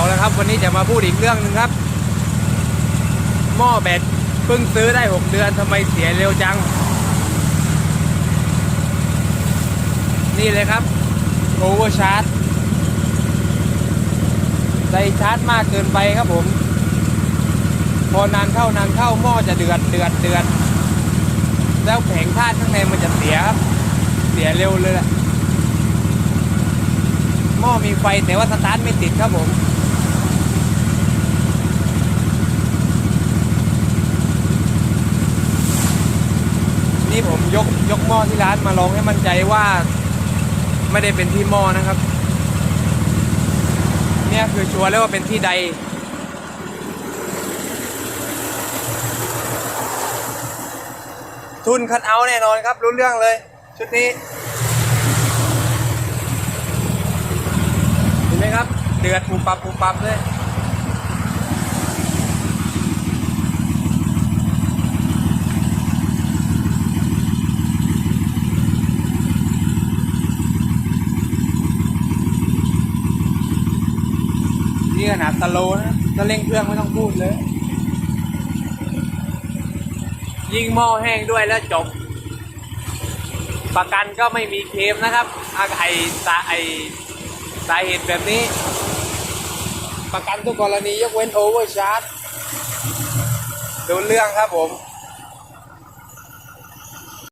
เอาละครับวันนี้จะมาพูดอีกเรื่องหนึ่งครับ หม้อแบตเพิ่งซื้อได้ 6 เดือนทำไมเสียเร็วจัง นี่เลยครับโอเวอร์ชาร์จใส่ชาร์จมากเกินไปครับผม พอนานเข้านานเข้าหม้อจะเดือดเดือดเดือด แล้วแผงธาตุข้างในมันจะเสียครับ เสียเร็วเลยแหละหม้อมีไฟแต่ว่าสตาร์ทไม่ติดครับผม นี่ผมยกยกหม้อที่ร้านมาลองให้มั่นใจว่า ไม่ได้เป็นที่หม้อนะครับ เนี่ยคือชัวร์แล้วว่าเป็นที่ใด ทุนคัดเอาแน่นอนครับ รู้เรื่องเลย ชุดนี้เห็นไหมครับ เดือดปูปับปูปับเลย นี่ขนาดสโลนะถ้าเร่งเครื่องไม่ต้องพูดเลย ยิงหม้อแห้งด้วยแล้วจบ ประกันก็ไม่มีเคลมนะครับอาไอสาไอสาเหตุแบบนี้ ประกันทุกกรณียกเว้นโอเวอร์ชาร์จดูเรื่องครับผม